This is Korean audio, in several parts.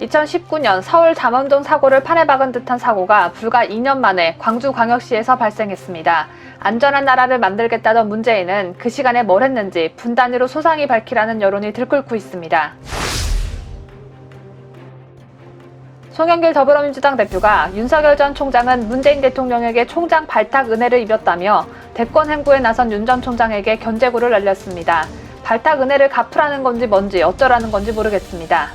2019년 서울 담원동 사고를 판에 박은 듯한 사고가 불과 2년 만에 광주광역시에서 발생했습니다. 안전한 나라를 만들겠다던 문재인은 그 시간에 뭘 했는지 분단위로 소상히 밝히라는 여론이 들끓고 있습니다. 송영길 더불어민주당 대표가 윤석열 전 총장은 문재인 대통령에게 총장 발탁 은혜를 입었다며 대권 행보에 나선 윤 전 총장에게 견제구를 날렸습니다. 발탁 은혜를 갚으라는 건지 뭔지 어쩌라는 건지 모르겠습니다.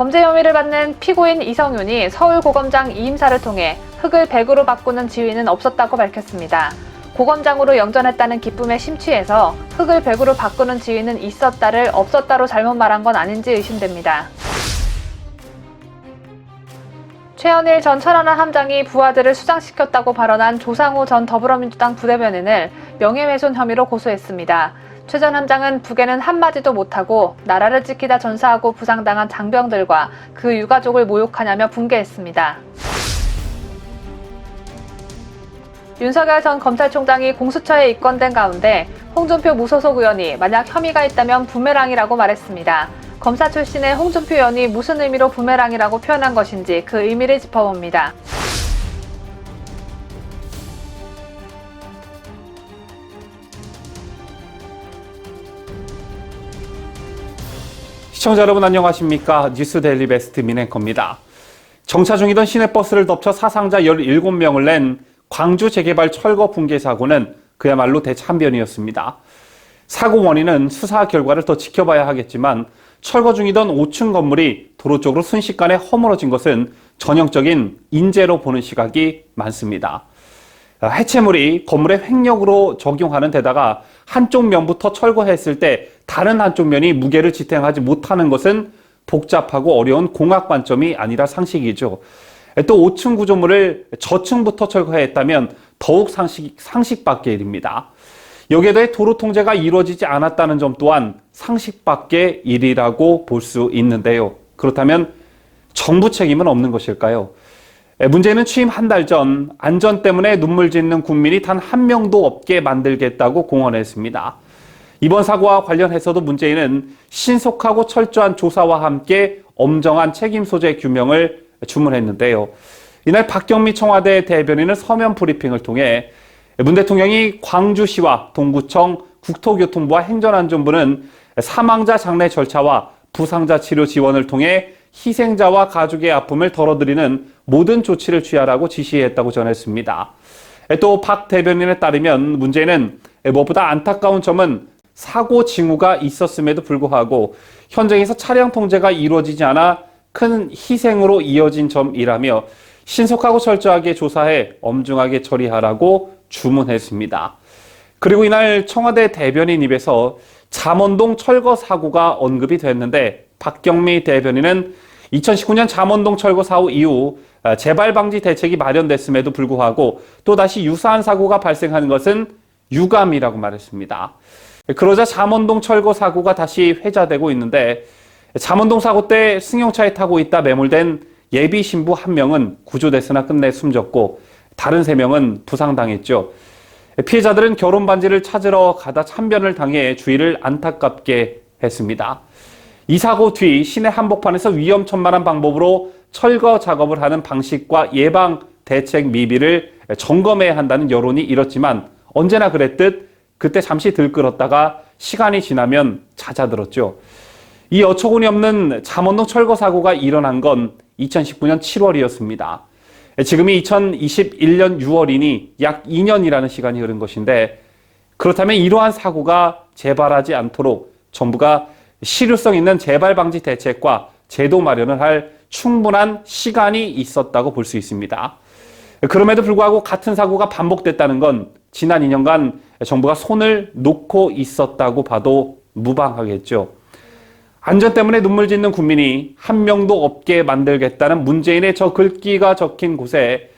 범죄 혐의를 받는 피고인 이성윤이 서울고검장 이임사를 통해 흙을 백으로 바꾸는 지위는 없었다고 밝혔습니다. 고검장으로 영전했다는 기쁨에 심취해서 흙을 백으로 바꾸는 지위는 있었다를 없었다로 잘못 말한 건 아닌지 의심됩니다. 최현일 전 천안함 함장이 부하들을 수장시켰다고 발언한 조상우 전 더불어민주당 부대변인을 명예훼손 혐의로 고소했습니다. 최 전 함장은 북에는 한마디도 못하고 나라를 지키다 전사하고 부상당한 장병들과 그 유가족을 모욕하냐며 분개했습니다. 윤석열 전 검찰총장이 공수처에 입건된 가운데 홍준표 무소속 의원이 만약 혐의가 있다면 부메랑이라고 말했습니다. 검사 출신의 홍준표 의원이 무슨 의미로 부메랑이라고 표현한 것인지 그 의미를 짚어봅니다. 시청자 여러분 안녕하십니까 뉴스 데일리 베스트 민앵커입니다. 정차 중이던 시내버스를 덮쳐 사상자 17명을 낸 광주 재개발 철거 붕괴 사고는 그야말로 대참변이었습니다. 사고 원인은 수사 결과를 더 지켜봐야 하겠지만 철거 중이던 5층 건물이 도로 쪽으로 순식간에 허물어진 것은 전형적인 인재로 보는 시각이 많습니다. 해체물이 건물의 횡력으로 적용하는 데다가 한쪽 면부터 철거했을 때 다른 한쪽 면이 무게를 지탱하지 못하는 것은 복잡하고 어려운 공학 관점이 아니라 상식이죠. 또 5층 구조물을 저층부터 철거했다면 더욱 상식, 상식 밖의 일입니다. 여기에 더해 도로 통제가 이루어지지 않았다는 점 또한 상식 밖의 일이라고 볼 수 있는데요. 그렇다면 정부 책임은 없는 것일까요? 문제는 취임 한 달 전 안전 때문에 눈물 짓는 국민이 단 한 명도 없게 만들겠다고 공언했습니다. 이번 사고와 관련해서도 문재인은 신속하고 철저한 조사와 함께 엄정한 책임 소재 규명을 주문했는데요. 이날 박경미 청와대 대변인은 서면 브리핑을 통해 문 대통령이 광주시와 동구청 국토교통부와 행정안전부는 사망자 장례 절차와 부상자 치료 지원을 통해 희생자와 가족의 아픔을 덜어드리는 모든 조치를 취하라고 지시했다고 전했습니다. 또 박 대변인에 따르면 문제는 무엇보다 안타까운 점은 사고 징후가 있었음에도 불구하고 현장에서 차량 통제가 이루어지지 않아 큰 희생으로 이어진 점이라며 신속하고 철저하게 조사해 엄중하게 처리하라고 주문했습니다. 그리고 이날 청와대 대변인 입에서 잠원동 철거 사고가 언급이 됐는데 박경미 대변인은 2019년 잠원동 철거 사후 이후 재발 방지 대책이 마련됐음에도 불구하고 또다시 유사한 사고가 발생하는 것은 유감이라고 말했습니다. 그러자 잠원동 철거 사고가 다시 회자되고 있는데 잠원동 사고 때 승용차에 타고 있다 매몰된 예비 신부 한 명은 구조됐으나 끝내 숨졌고 다른 세 명은 부상당했죠. 피해자들은 결혼 반지를 찾으러 가다 참변을 당해 주의를 안타깝게 했습니다. 이 사고 뒤 시내 한복판에서 위험천만한 방법으로 철거 작업을 하는 방식과 예방 대책 미비를 점검해야 한다는 여론이 일었지만 언제나 그랬듯 그때 잠시 들끓었다가 시간이 지나면 잦아들었죠. 이 어처구니 없는 잠원동 철거 사고가 일어난 건 2019년 7월이었습니다. 지금이 2021년 6월이니 약 2년이라는 시간이 흐른 것인데 그렇다면 이러한 사고가 재발하지 않도록 정부가 실효성 있는 재발 방지 대책과 제도 마련을 할 충분한 시간이 있었다고 볼 수 있습니다. 그럼에도 불구하고 같은 사고가 반복됐다는 건 지난 2년간 정부가 손을 놓고 있었다고 봐도 무방하겠죠. 안전 때문에 눈물 짓는 국민이 한 명도 없게 만들겠다는 문재인의 저 글귀가 적힌 곳에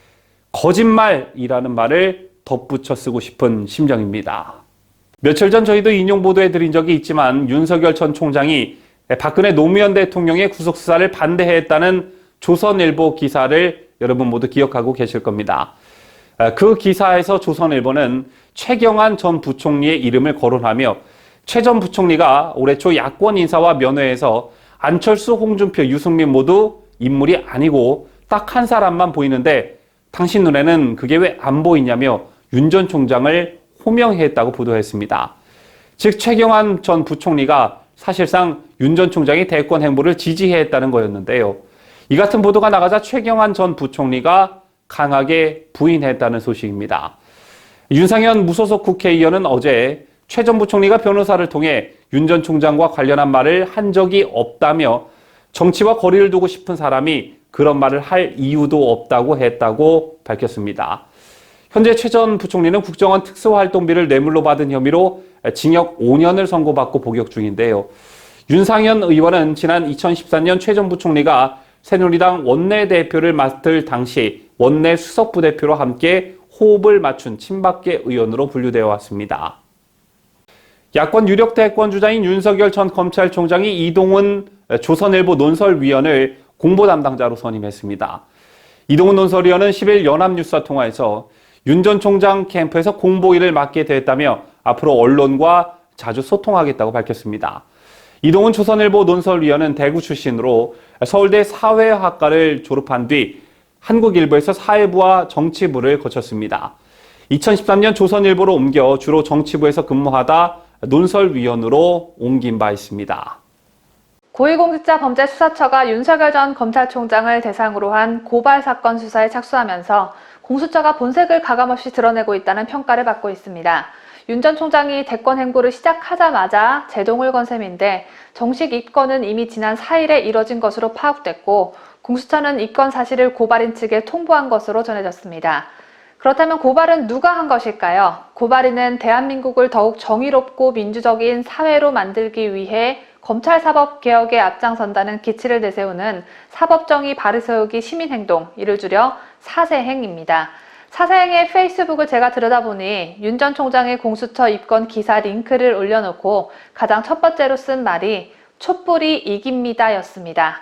거짓말이라는 말을 덧붙여 쓰고 싶은 심정입니다. 며칠 전 저희도 인용 보도해 드린 적이 있지만 윤석열 전 총장이 박근혜 노무현 대통령의 구속 수사를 반대했다는 조선일보 기사를 여러분 모두 기억하고 계실 겁니다. 그 기사에서 조선일보는 최경환 전 부총리의 이름을 거론하며 최 전 부총리가 올해 초 야권 인사와 면회에서 안철수, 홍준표, 유승민 모두 인물이 아니고 딱 한 사람만 보이는데 당신 눈에는 그게 왜 안 보이냐며 윤 전 총장을 호명했다고 보도했습니다. 즉 최경환 전 부총리가 사실상 윤 전 총장의 대권 행보를 지지했다는 거였는데요. 이 같은 보도가 나가자 최경환 전 부총리가 강하게 부인했다는 소식입니다. 윤상현 무소속 국회의원은 어제 최 전 부총리가 변호사를 통해 윤 전 총장과 관련한 말을 한 적이 없다며 정치와 거리를 두고 싶은 사람이 그런 말을 할 이유도 없다고 했다고 밝혔습니다. 현재 최 전 부총리는 국정원 특수활동비를 뇌물로 받은 혐의로 징역 5년을 선고받고 복역 중인데요. 윤상현 의원은 지난 2014년 최전 부총리가 새누리당 원내대표를 맡을 당시 원내 수석부대표로 함께 호흡을 맞춘 친박계 의원으로 분류되어 왔습니다. 야권 유력 대권 주자인 윤석열 전 검찰총장이 이동훈 조선일보 논설위원을 공보 담당자로 선임했습니다. 이동훈 논설위원은 10일 연합뉴스와 통화에서 윤 전 총장 캠프에서 공보 일을 맡게 됐다며 앞으로 언론과 자주 소통하겠다고 밝혔습니다. 이동훈 조선일보 논설위원은 대구 출신으로 서울대 사회학과를 졸업한 뒤 한국일보에서 사회부와 정치부를 거쳤습니다. 2013년 조선일보로 옮겨 주로 정치부에서 근무하다 논설위원으로 옮긴 바 있습니다. 고위공직자범죄수사처가 윤석열 전 검찰총장을 대상으로 한 고발 사건 수사에 착수하면서 공수처가 본색을 가감없이 드러내고 있다는 평가를 받고 있습니다. 윤 전 총장이 대권 행보를 시작하자마자 제동을 건 셈인데 정식 입건은 이미 지난 4일에 이뤄진 것으로 파악됐고 공수처는 입건 사실을 고발인 측에 통보한 것으로 전해졌습니다. 그렇다면 고발은 누가 한 것일까요? 고발인은 대한민국을 더욱 정의롭고 민주적인 사회로 만들기 위해 검찰 사법 개혁에 앞장선다는 기치를 내세우는 사법정의 바르세우기 시민행동, 이를 줄여 사세행입니다. 사세행의 페이스북을 제가 들여다보니 윤 전 총장의 공수처 입건 기사 링크를 올려놓고 가장 첫 번째로 쓴 말이 촛불이 이깁니다 였습니다.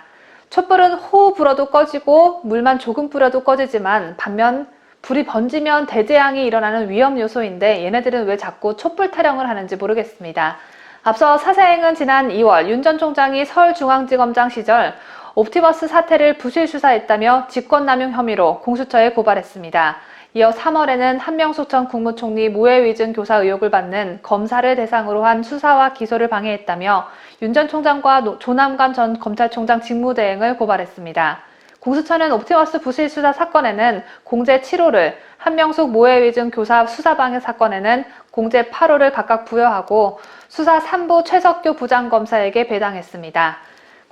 촛불은 호우 불어도 꺼지고 물만 조금 뿌려도 꺼지지만 반면 불이 번지면 대재앙이 일어나는 위험 요소인데 얘네들은 왜 자꾸 촛불 타령을 하는지 모르겠습니다. 앞서 사세행은 지난 2월 윤 전 총장이 서울중앙지검장 시절 옵티머스 사태를 부실 수사했다며 직권남용 혐의로 공수처에 고발했습니다. 이어 3월에는 한명숙 전 국무총리 모해위증 교사 의혹을 받는 검사를 대상으로 한 수사와 기소를 방해했다며 윤 전 총장과 노- 조남관 전 검찰총장 직무대행을 고발했습니다. 공수처는 옵티머스 부실 수사 사건에는 공제 7호를, 한명숙 모해위증 교사 수사방해 사건에는 공제 8호를 각각 부여하고 수사 3부 최석규 부장검사에게 배당했습니다.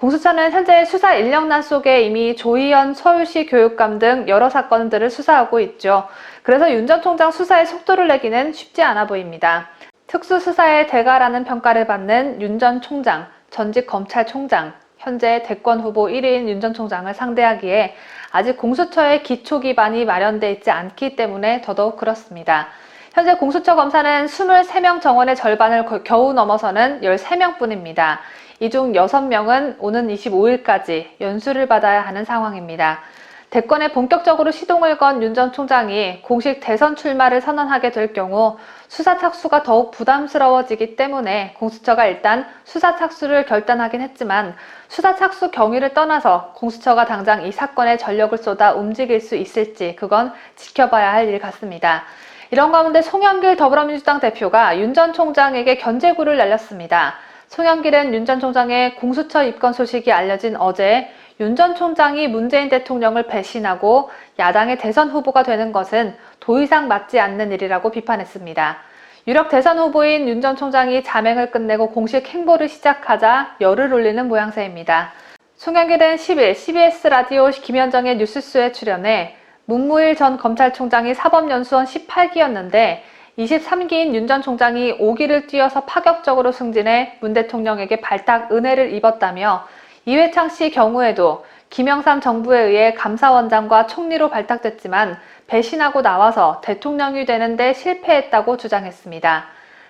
공수처는 현재 수사 인력난 속에 이미 조희연 서울시 교육감 등 여러 사건들을 수사하고 있죠. 그래서 윤 전 총장 수사에 속도를 내기는 쉽지 않아 보입니다. 특수수사의 대가라는 평가를 받는 윤 전 총장, 전직 검찰총장, 현재 대권 후보 1위인 윤 전 총장을 상대하기에 아직 공수처의 기초 기반이 마련돼 있지 않기 때문에 더더욱 그렇습니다. 현재 공수처 검사는 23명 정원의 절반을 거- 겨우 넘어서는 13명 뿐입니다. 이 중 6명은 오는 25일까지 연수를 받아야 하는 상황입니다. 대권에 본격적으로 시동을 건 윤 전 총장이 공식 대선 출마를 선언하게 될 경우 수사 착수가 더욱 부담스러워지기 때문에 공수처가 일단 수사 착수를 결단하긴 했지만 수사 착수 경위를 떠나서 공수처가 당장 이 사건에 전력을 쏟아 움직일 수 있을지 그건 지켜봐야 할 일 같습니다. 이런 가운데 송영길 더불어민주당 대표가 윤 전 총장에게 견제구를 날렸습니다. 송영길은 윤 전 총장의 공수처 입건 소식이 알려진 어제 윤 전 총장이 문재인 대통령을 배신하고 야당의 대선 후보가 되는 것은 도의상 맞지 않는 일이라고 비판했습니다. 유력 대선 후보인 윤 전 총장이 자맹을 끝내고 공식 행보를 시작하자 열을 올리는 모양새입니다. 송영길은 10일 CBS 라디오 김현정의 뉴스쇼에 출연해 문무일 전 검찰총장이 사법연수원 18기였는데 23기인 윤 전 총장이 5기를 뛰어서 파격적으로 승진해 문 대통령에게 발탁 은혜를 입었다며 이회창 씨 경우에도 김영삼 정부에 의해 감사원장과 총리로 발탁됐지만 배신하고 나와서 대통령이 되는데 실패했다고 주장했습니다.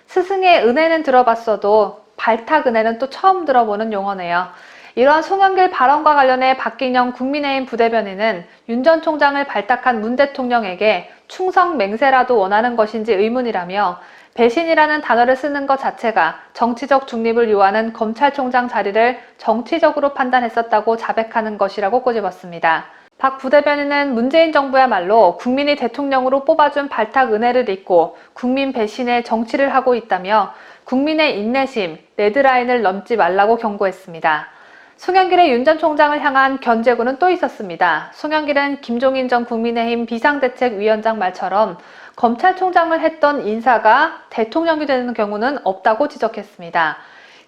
스승의 은혜는 들어봤어도 발탁 은혜는 또 처음 들어보는 용어네요. 이러한 송영길 발언과 관련해 박기영 국민의힘 부대변인은 윤 전 총장을 발탁한 문 대통령에게 충성 맹세라도 원하는 것인지 의문이라며 배신이라는 단어를 쓰는 것 자체가 정치적 중립을 요하는 검찰총장 자리를 정치적으로 판단했었다고 자백하는 것이라고 꼬집었습니다. 박 부대변인은 문재인 정부야말로 국민이 대통령으로 뽑아준 발탁 은혜를 잊고 국민 배신의 정치를 하고 있다며 국민의 인내심, 레드라인을 넘지 말라고 경고했습니다. 송영길의 윤 전 총장을 향한 견제구는 또 있었습니다. 송영길은 김종인 전 국민의힘 비상대책위원장 말처럼 검찰총장을 했던 인사가 대통령이 되는 경우는 없다고 지적했습니다.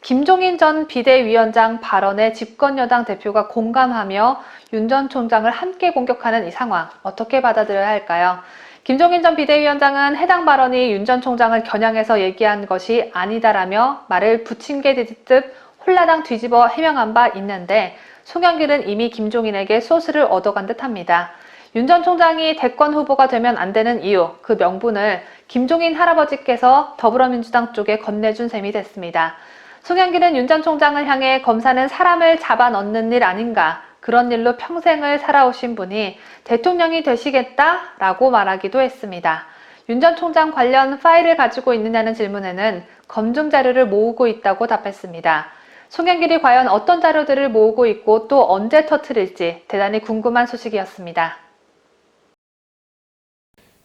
김종인 전 비대위원장 발언에 집권여당 대표가 공감하며 윤 전 총장을 함께 공격하는 이 상황 어떻게 받아들여야 할까요? 김종인 전 비대위원장은 해당 발언이 윤 전 총장을 겨냥해서 얘기한 것이 아니다라며 말을 부침개 뒤집듯 홀라당 뒤집어 해명한 바 있는데 송영길은 이미 김종인에게 소스를 얻어간 듯합니다. 윤 전 총장이 대권 후보가 되면 안 되는 이유, 그 명분을 김종인 할아버지께서 더불어민주당 쪽에 건네준 셈이 됐습니다. 송영길은 윤 전 총장을 향해 검사는 사람을 잡아 넣는 일 아닌가, 그런 일로 평생을 살아오신 분이 대통령이 되시겠다라고 말하기도 했습니다. 윤 전 총장 관련 파일을 가지고 있느냐는 질문에는 검증 자료를 모으고 있다고 답했습니다. 송영길이 과연 어떤 자료들을 모으고 있고 또 언제 터트릴지 대단히 궁금한 소식이었습니다.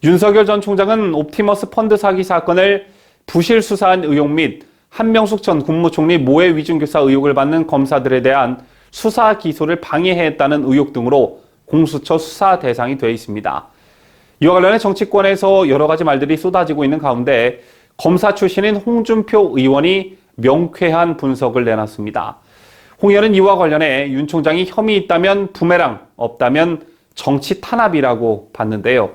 윤석열 전 총장은 옵티머스 펀드 사기 사건을 부실 수사한 의혹 및 한명숙 전 국무총리 모해 위증교사 의혹을 받는 검사들에 대한 수사 기소를 방해했다는 의혹 등으로 공수처 수사 대상이 되어 있습니다. 이와 관련해 정치권에서 여러 가지 말들이 쏟아지고 있는 가운데 검사 출신인 홍준표 의원이 명쾌한 분석을 내놨습니다. 홍 의원은 이와 관련해 윤 총장이 혐의 있다면 부메랑, 없다면 정치 탄압이라고 봤는데요.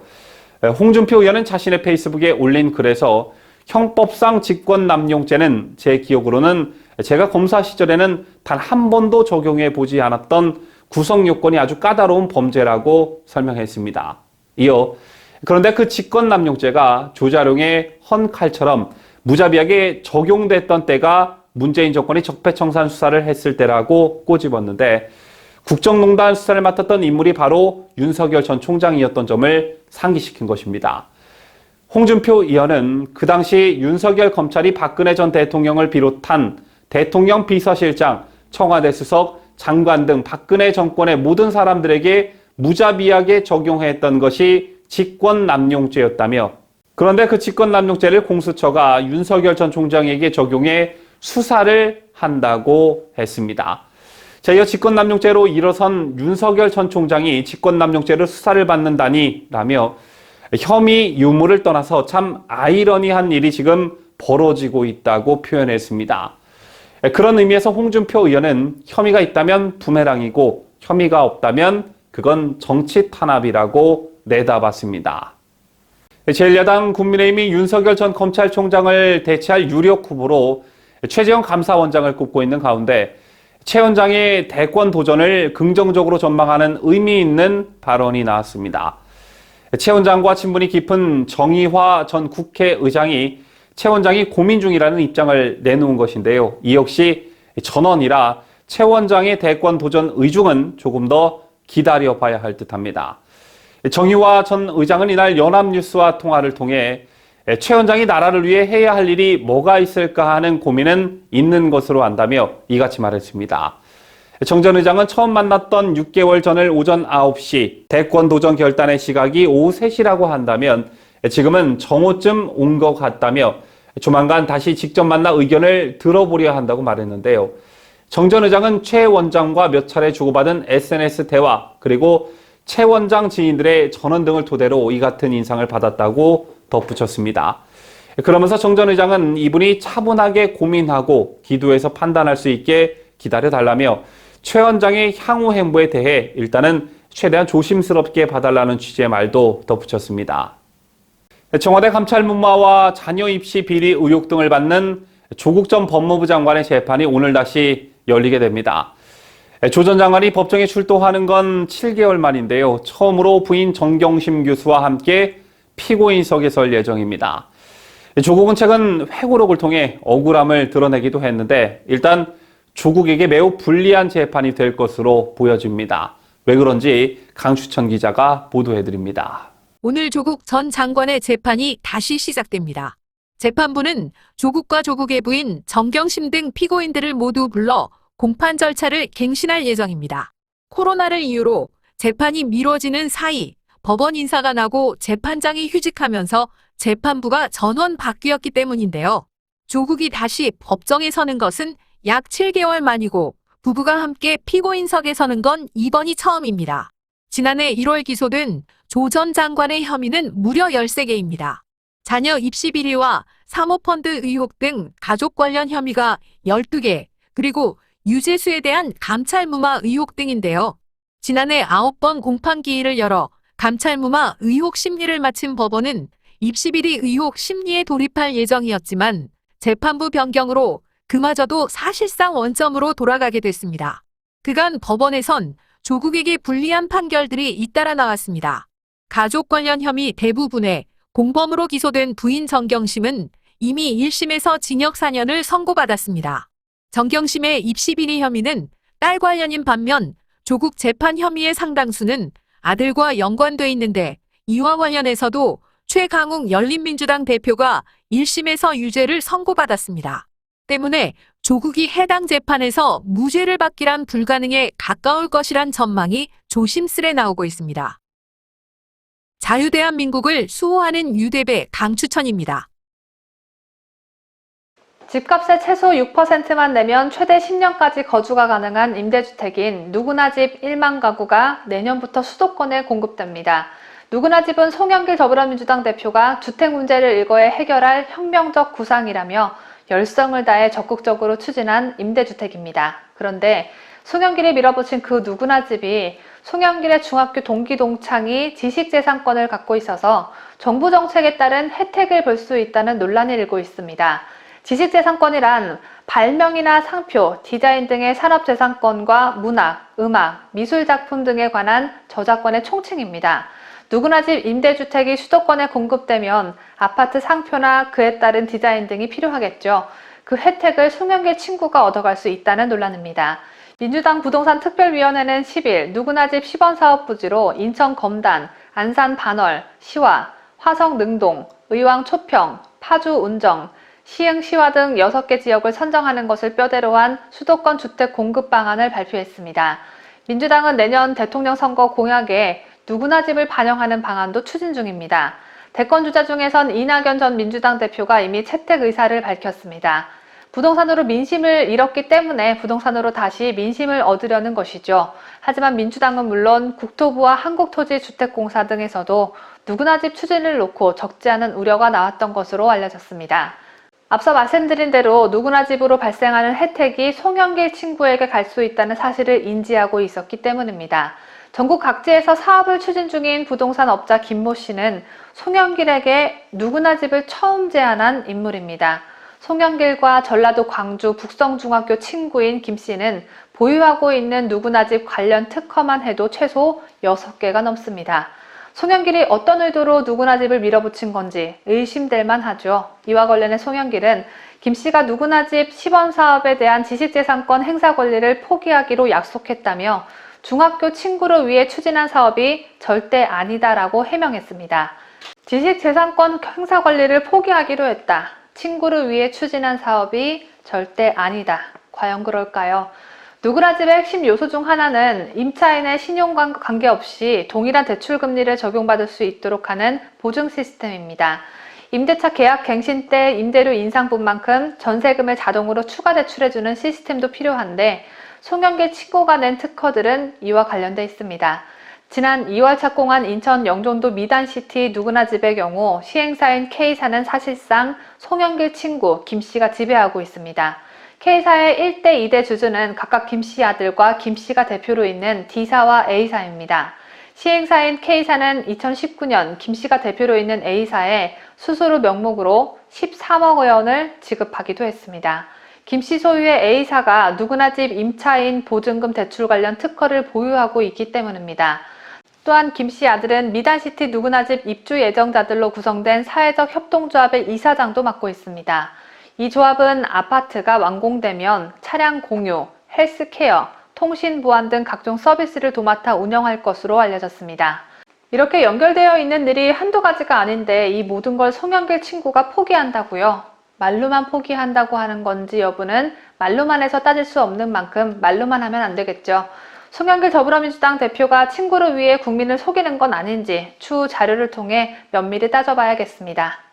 홍준표 의원은 자신의 페이스북에 올린 글에서 형법상 직권남용죄는 제 기억으로는 제가 검사 시절에는 단 한 번도 적용해 보지 않았던 구성 요건이 아주 까다로운 범죄라고 설명했습니다. 이어 그런데 그 직권남용죄가 조자룡의 헌 칼처럼 무자비하게 적용됐던 때가 문재인 정권이 적폐청산 수사를 했을 때라고 꼬집었는데 국정농단 수사를 맡았던 인물이 바로 윤석열 전 총장이었던 점을 상기시킨 것입니다. 홍준표 의원은 그 당시 윤석열 검찰이 박근혜 전 대통령을 비롯한 대통령 비서실장, 청와대 수석, 장관 등 박근혜 정권의 모든 사람들에게 무자비하게 적용했던 것이 직권 남용죄였다며 그런데 그 직권남용죄를 공수처가 윤석열 전 총장에게 적용해 수사를 한다고 했습니다. 자, 이어 직권남용죄로 일어선 윤석열 전 총장이 직권남용죄로 수사를 받는다니 라며 혐의 유무를 떠나서 참 아이러니한 일이 지금 벌어지고 있다고 표현했습니다. 그런 의미에서 홍준표 의원은 혐의가 있다면 부메랑이고 혐의가 없다면 그건 정치 탄압이라고 내다봤습니다. 제1야당 국민의힘이 윤석열 전 검찰총장을 대체할 유력 후보로 최재형 감사원장을 꼽고 있는 가운데 최 원장의 대권 도전을 긍정적으로 전망하는 의미 있는 발언이 나왔습니다. 최 원장과 친분이 깊은 정의화 전 국회의장이 최 원장이 고민 중이라는 입장을 내놓은 것인데요. 이 역시 전원이라 최 원장의 대권 도전 의중은 조금 더 기다려 봐야 할 듯합니다. 정의화 전 의장은 이날 연합뉴스와 통화를 통해 최 원장이 나라를 위해 해야 할 일이 뭐가 있을까 하는 고민은 있는 것으로 안다며 이같이 말했습니다. 정 전 의장은 처음 만났던 6개월 전을 오전 9시, 대권 도전 결단의 시각이 오후 3시라고 한다면 지금은 정오쯤 온 것 같다며 조만간 다시 직접 만나 의견을 들어보려 한다고 말했는데요. 정 전 의장은 최 원장과 몇 차례 주고받은 SNS 대화 그리고 최 원장 지인들의 전원 등을 토대로 이 같은 인상을 받았다고 덧붙였습니다. 그러면서 정 전 의장은 이분이 차분하게 고민하고 기도해서 판단할 수 있게 기다려 달라며 최 원장의 향후 행보에 대해 일단은 최대한 조심스럽게 봐달라는 취지의 말도 덧붙였습니다. 청와대 감찰 문마와 자녀 입시 비리 의혹 등을 받는 조국 전 법무부 장관의 재판이 오늘 다시 열리게 됩니다. 조 전 장관이 법정에 출두하는 건 7개월 만인데요. 처음으로 부인 정경심 교수와 함께 피고인석에 설 예정입니다. 조국은 최근 회고록을 통해 억울함을 드러내기도 했는데 일단 조국에게 매우 불리한 재판이 될 것으로 보여집니다. 왜 그런지 강추천 기자가 보도해드립니다. 오늘 조국 전 장관의 재판이 다시 시작됩니다. 재판부는 조국과 조국의 부인 정경심 등 피고인들을 모두 불러 공판 절차를 갱신할 예정입니다. 코로나를 이유로 재판이 미뤄지는 사이 법원 인사가 나고 재판장이 휴직하면서 재판부가 전원 바뀌었기 때문인데요. 조국이 다시 법정에 서는 것은 약 7개월 만이고 부부가 함께 피고인석에 서는 건 이번이 처음입니다. 지난해 1월 기소된 조 전 장관의 혐의는 무려 13개입니다. 자녀 입시 비리와 사모펀드 의혹 등 가족 관련 혐의가 12개, 그리고 유재수에 대한 감찰 무마 의혹 등인데요. 지난해 9번 공판 기일을 열어 감찰 무마 의혹 심리를 마친 법원은 입시 비리 의혹 심리에 돌입할 예정이었지만 재판부 변경으로 그마저도 사실상 원점으로 돌아가게 됐습니다. 그간 법원에선 조국에게 불리한 판결들이 잇따라 나왔습니다. 가족 관련 혐의 대부분에 공범으로 기소된 부인 정경심은 이미 1심에서 징역 4년을 선고받았습니다. 정경심의 입시 비리 혐의는 딸 관련인 반면 조국 재판 혐의의 상당수는 아들과 연관돼 있는데 이와 관련해서도 최강욱 열린민주당 대표가 1심에서 유죄를 선고받았습니다. 때문에 조국이 해당 재판에서 무죄를 받기란 불가능에 가까울 것이란 전망이 조심스레 나오고 있습니다. 자유대한민국을 수호하는 유대배 강추천입니다. 집값의 최소 6%만 내면 최대 10년까지 거주가 가능한 임대주택인 누구나 집 1만 가구가 내년부터 수도권에 공급됩니다. 누구나 집은 송영길 더불어민주당 대표가 주택 문제를 일거에 해결할 혁명적 구상이라며 열성을 다해 적극적으로 추진한 임대주택입니다. 그런데 송영길이 밀어붙인 그 누구나 집이 송영길의 중학교 동기 동창이 지식재산권을 갖고 있어서 정부 정책에 따른 혜택을 볼 수 있다는 논란이 일고 있습니다. 지식재산권이란 발명이나 상표, 디자인 등의 산업재산권과 문학, 음악, 미술작품 등에 관한 저작권의 총칭입니다. 누구나 집 임대주택이 수도권에 공급되면 아파트 상표나 그에 따른 디자인 등이 필요하겠죠. 그 혜택을 송영길 친구가 얻어갈 수 있다는 논란입니다. 민주당 부동산 특별위원회는 10일 누구나 집 시범 사업 부지로 인천 검단, 안산 반월, 시와, 화성 능동, 의왕 초평, 파주 운정, 시흥 시와 등 6개 지역을 선정하는 것을 뼈대로 한 수도권 주택 공급 방안을 발표했습니다. 민주당은 내년 대통령 선거 공약에 누구나 집을 반영하는 방안도 추진 중입니다. 대권 주자 중에선 이낙연 전 민주당 대표가 이미 채택 의사를 밝혔습니다. 부동산으로 민심을 잃었기 때문에 부동산으로 다시 민심을 얻으려는 것이죠. 하지만 민주당은 물론 국토부와 한국토지주택공사 등에서도 누구나 집 추진을 놓고 적지 않은 우려가 나왔던 것으로 알려졌습니다. 앞서 말씀드린 대로 누구나 집으로 발생하는 혜택이 송영길 친구에게 갈 수 있다는 사실을 인지하고 있었기 때문입니다. 전국 각지에서 사업을 추진 중인 부동산 업자 김모 씨는 송영길에게 누구나 집을 처음 제안한 인물입니다. 송영길과 전라도 광주 북성중학교 친구인 김 씨는 보유하고 있는 누구나 집 관련 특허만 해도 최소 6개가 넘습니다. 송영길이 어떤 의도로 누구나 집을 밀어붙인 건지 의심될 만하죠. 이와 관련해 송영길은 김 씨가 누구나 집 시범 사업에 대한 지식재산권 행사 권리를 포기하기로 약속했다며 중학교 친구를 위해 추진한 사업이 절대 아니다라고 해명했습니다. 지식재산권 행사 권리를 포기하기로 했다. 친구를 위해 추진한 사업이 절대 아니다. 과연 그럴까요? 누구나 집의 핵심 요소 중 하나는 임차인의 신용과 관계없이 동일한 대출 금리를 적용받을 수 있도록 하는 보증 시스템입니다. 임대차 계약 갱신 때 임대료 인상분만큼 전세금을 자동으로 추가 대출해주는 시스템도 필요한데 송영길 친구가 낸 특허들은 이와 관련돼 있습니다. 지난 2월 착공한 인천 영종도 미단시티 누구나 집의 경우 시행사인 K사는 사실상 송영길 친구 김 씨가 지배하고 있습니다. K사의 1대 2대 주주는 각각 김씨 아들과 김 씨가 대표로 있는 D사와 A사입니다. 시행사인 K사는 2019년 김 씨가 대표로 있는 A사에 수수료 명목으로 13억 원을 지급하기도 했습니다. 김씨 소유의 A사가 누구나 집 임차인 보증금 대출 관련 특허를 보유하고 있기 때문입니다. 또한 김씨 아들은 미단시티 누구나 집 입주 예정자들로 구성된 사회적 협동조합의 이사장도 맡고 있습니다. 이 조합은 아파트가 완공되면 차량 공유, 헬스케어, 통신 보안 등 각종 서비스를 도맡아 운영할 것으로 알려졌습니다. 이렇게 연결되어 있는 일이 한두 가지가 아닌데 이 모든 걸 송영길 친구가 포기한다고요? 말로만 포기한다고 하는 건지 여부는 말로만 해서 따질 수 없는 만큼 말로만 하면 안 되겠죠. 송영길 더불어민주당 대표가 친구를 위해 국민을 속이는 건 아닌지 추후 자료를 통해 면밀히 따져봐야겠습니다.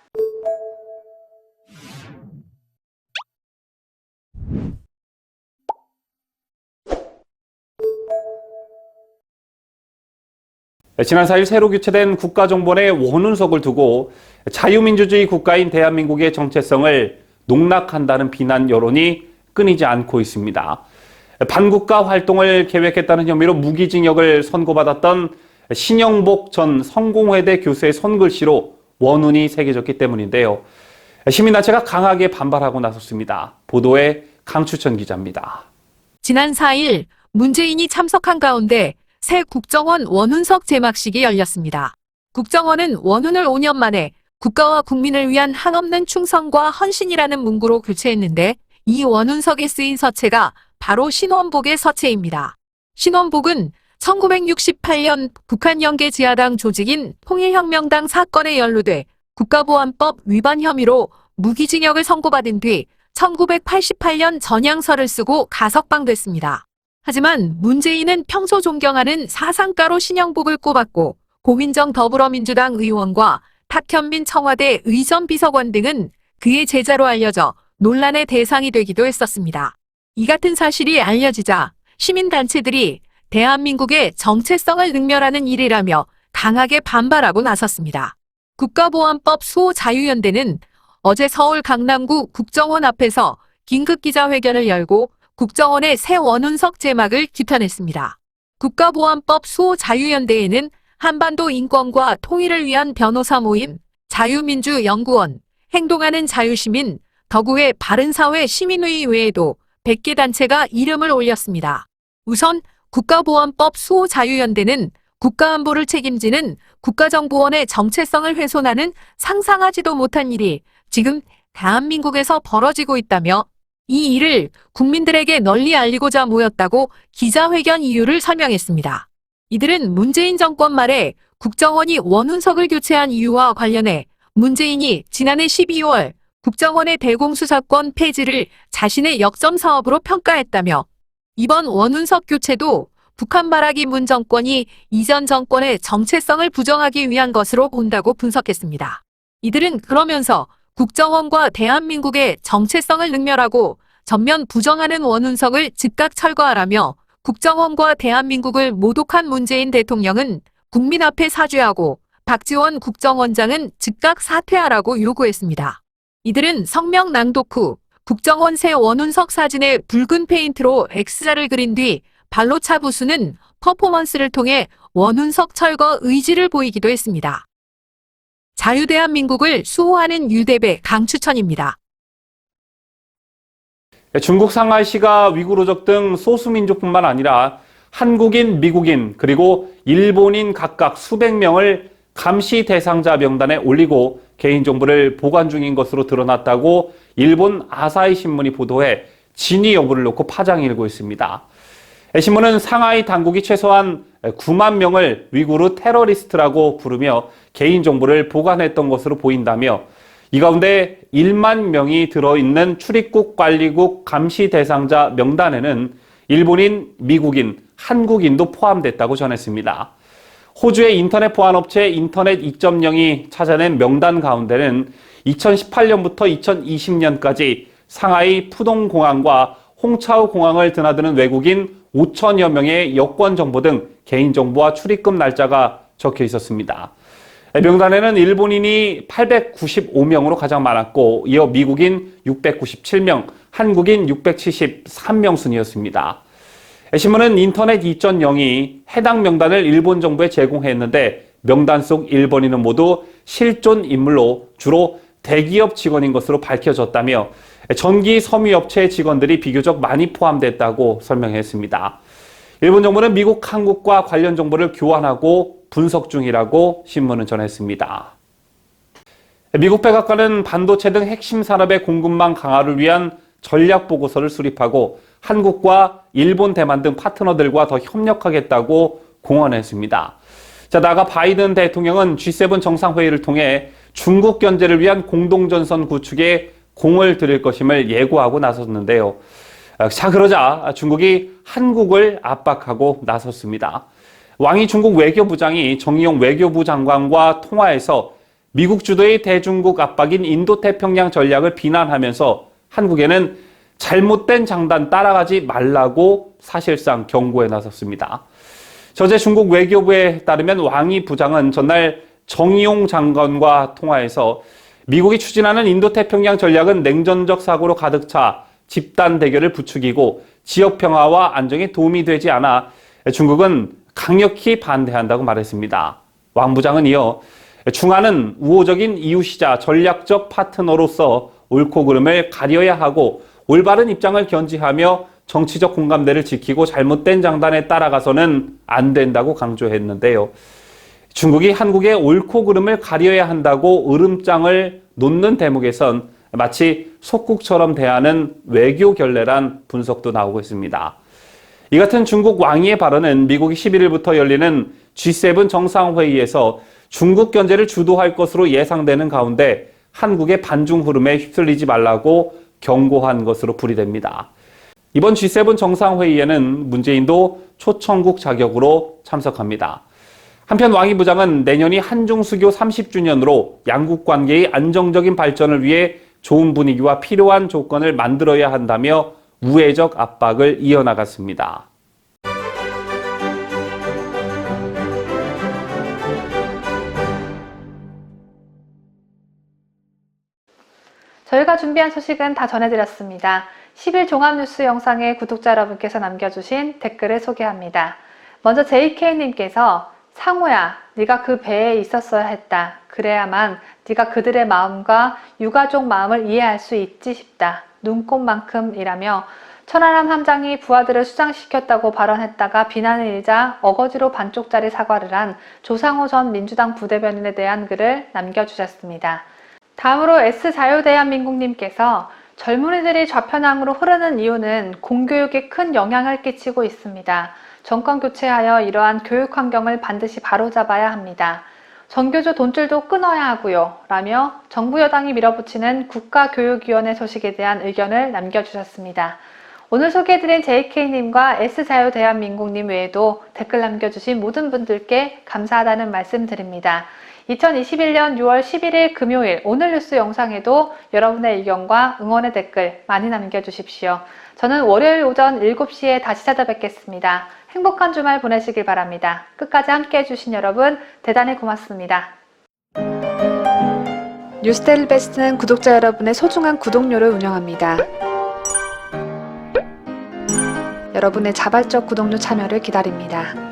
지난 4일 새로 교체된 국가정보원의 원운석을 두고 자유민주주의 국가인 대한민국의 정체성을 농락한다는 비난 여론이 끊이지 않고 있습니다. 반국가 활동을 계획했다는 혐의로 무기징역을 선고받았던 신영복 전 성공회대 교수의 손글씨로 원운이 새겨졌기 때문인데요. 시민단체가 강하게 반발하고 나섰습니다. 보도에 강추천 기자입니다. 지난 4일 문재인이 참석한 가운데 새 국정원 원훈석 제막식이 열렸습니다. 국정원은 원훈을 5년 만에 국가와 국민을 위한 한없는 충성과 헌신이라는 문구로 교체했는데 이 원훈석에 쓰인 서체가 바로 신원복의 서체입니다. 신원복은 1968년 북한 영계 지하당 조직인 통일혁명당 사건에 연루돼 국가보안법 위반 혐의로 무기징역을 선고받은 뒤 1988년 전향서를 쓰고 가석방됐습니다. 하지만 문재인은 평소 존경하는 사상가로 신영복을 꼽았고 고민정 더불어민주당 의원과 탁현민 청와대 의전 비서관 등은 그의 제자로 알려져 논란의 대상이 되기도 했었습니다. 이 같은 사실이 알려지자 시민단체들이 대한민국의 정체성을 능멸하는 일이라며 강하게 반발하고 나섰습니다. 국가보안법 수호자유연대는 어제 서울 강남구 국정원 앞에서 긴급 기자회견을 열고 국정원의 새 원훈석 제막을 규탄했습니다. 국가보안법 수호 자유연대에는 한반도 인권과 통일을 위한 변호사 모임, 자유민주연구원, 행동하는 자유시민, 더구의 바른사회 시민회의 외에도 100개 단체가 이름을 올렸습니다. 우선 국가보안법 수호 자유연대는 국가안보를 책임지는 국가정보원의 정체성을 훼손하는 상상하지도 못한 일이 지금 대한민국에서 벌어지고 있다며 이 일을 국민들에게 널리 알리고자 모였다고 기자회견 이유를 설명했습니다. 이들은 문재인 정권 말에 국정원이 원훈석을 교체한 이유와 관련해 문재인이 지난해 12월 국정원의 대공수사권 폐지를 자신의 역점 사업으로 평가했다며 이번 원훈석 교체도 북한 말하기 문 정권이 이전 정권의 정체성을 부정하기 위한 것으로 본다고 분석했습니다. 이들은 그러면서 국정원과 대한민국의 정체성을 능멸하고 전면 부정하는 원훈석을 즉각 철거하라며 국정원과 대한민국을 모독한 문재인 대통령은 국민 앞에 사죄하고 박지원 국정원장은 즉각 사퇴하라고 요구했습니다. 이들은 성명 낭독 후 국정원 새 원훈석 사진에 붉은 페인트로 X자를 그린 뒤 발로차 부수는 퍼포먼스를 통해 원훈석 철거 의지를 보이기도 했습니다. 자유대한민국을 수호하는 유대배 강추천입니다. 중국 상하이시가 위구르족 등 소수민족뿐만 아니라 한국인, 미국인, 그리고 일본인 각각 수백 명을 감시 대상자 명단에 올리고 개인정보를 보관 중인 것으로 드러났다고 일본 아사히 신문이 보도해 진위 여부를 놓고 파장이 일고 있습니다. 신문은 상하이 당국이 최소한 9만 명을 위구르 테러리스트라고 부르며 개인정보를 보관했던 것으로 보인다며 이 가운데 1만 명이 들어있는 출입국 관리국 감시 대상자 명단에는 일본인, 미국인, 한국인도 포함됐다고 전했습니다. 호주의 인터넷 보안업체 인터넷 2.0이 찾아낸 명단 가운데는 2018년부터 2020년까지 상하이 푸동공항과 홍차오 공항을 드나드는 외국인 5천여 명의 여권 정보 등 개인 정보와 출입금 날짜가 적혀 있었습니다. 명단에는 일본인이 895명으로 가장 많았고 이어 미국인 697명, 한국인 673명 순이었습니다. 신문은 인터넷 2.0이 해당 명단을 일본 정부에 제공했는데 명단 속 1번인은 모두 실존 인물로 주로 대기업 직원인 것으로 밝혀졌다며 전기 섬유업체 직원들이 비교적 많이 포함됐다고 설명했습니다. 일본 정부는 미국, 한국과 관련 정보를 교환하고 분석 중이라고 신문은 전했습니다. 미국 백악관은 반도체 등 핵심 산업의 공급망 강화를 위한 전략 보고서를 수립하고 한국과 일본, 대만 등 파트너들과 더 협력하겠다고 공언했습니다. 자, 나가 바이든 대통령은 G7 정상회의를 통해 중국 견제를 위한 공동전선 구축에 공을 들일 것임을 예고하고 나섰는데요. 아, 자, 그러자 중국이 한국을 압박하고 나섰습니다. 왕이 중국 외교부장이 정의용 외교부 장관과 통화해서 미국 주도의 대중국 압박인 인도태평양 전략을 비난하면서 한국에는 잘못된 장단 따라가지 말라고 사실상 경고에 나섰습니다. 저제 중국 외교부에 따르면 왕이 부장은 전날 정의용 장관과 통화해서 미국이 추진하는 인도태평양 전략은 냉전적 사고로 가득 차 집단 대결을 부추기고 지역 평화와 안정에 도움이 되지 않아 중국은 강력히 반대한다고 말했습니다. 왕 부장은 이어 중화는 우호적인 이웃이자 전략적 파트너로서 옳고 그름을 가려야 하고 올바른 입장을 견지하며 정치적 공감대를 지키고 잘못된 장단에 따라가서는 안 된다고 강조했는데요. 중국이 한국의 옳고 그름을 가려야 한다고 으름장을 놓는 대목에선 마치 속국처럼 대하는 외교 결례란 분석도 나오고 있습니다. 이 같은 중국 왕위의 발언은 미국이 11일부터 열리는 G7 정상회의에서 중국 견제를 주도할 것으로 예상되는 가운데 한국의 반중 흐름에 휩쓸리지 말라고 경고한 것으로 풀이됩니다. 이번 G7 정상회의에는 문재인도 초청국 자격으로 참석합니다. 한편 왕이 부장은 내년이 한중 수교 30주년으로 양국 관계의 안정적인 발전을 위해 좋은 분위기와 필요한 조건을 만들어야 한다며 우회적 압박을 이어나갔습니다. 저희가 준비한 소식은 다 전해드렸습니다. 10일 종합뉴스 영상에 구독자 여러분께서 남겨주신 댓글을 소개합니다. 먼저 JK님께서 상호야, 네가 그 배에 있었어야 했다. 그래야만 네가 그들의 마음과 유가족 마음을 이해할 수 있지 싶다. 눈꽃만큼이라며 천안함 함장이 부하들을 수장시켰다고 발언했다가 비난을 일자 어거지로 반쪽짜리 사과를 한 조상호 전 민주당 부대변인에 대한 글을 남겨주셨습니다. 다음으로 S자유대한민국님께서 젊은이들이 좌편향으로 흐르는 이유는 공교육에 큰 영향을 끼치고 있습니다. 정권 교체하여 이러한 교육 환경을 반드시 바로잡아야 합니다. 정교조 돈줄도 끊어야 하고요. 라며 정부 여당이 밀어붙이는 국가교육위원회 소식에 대한 의견을 남겨주셨습니다. 오늘 소개해드린 JK님과 S자유 대한민국님 외에도 댓글 남겨주신 모든 분들께 감사하다는 말씀 드립니다. 2021년 6월 11일 금요일 오늘 뉴스 영상에도 여러분의 의견과 응원의 댓글 많이 남겨주십시오. 저는 월요일 오전 7시에 다시 찾아뵙겠습니다. 행복한 주말 보내시길 바랍니다. 끝까지 함께 해주신 여러분 대단히 고맙습니다. 뉴스데일 베스트는 구독자 여러분의 소중한 구독료를 운영합니다. 여러분의 자발적 구독료 참여를 기다립니다.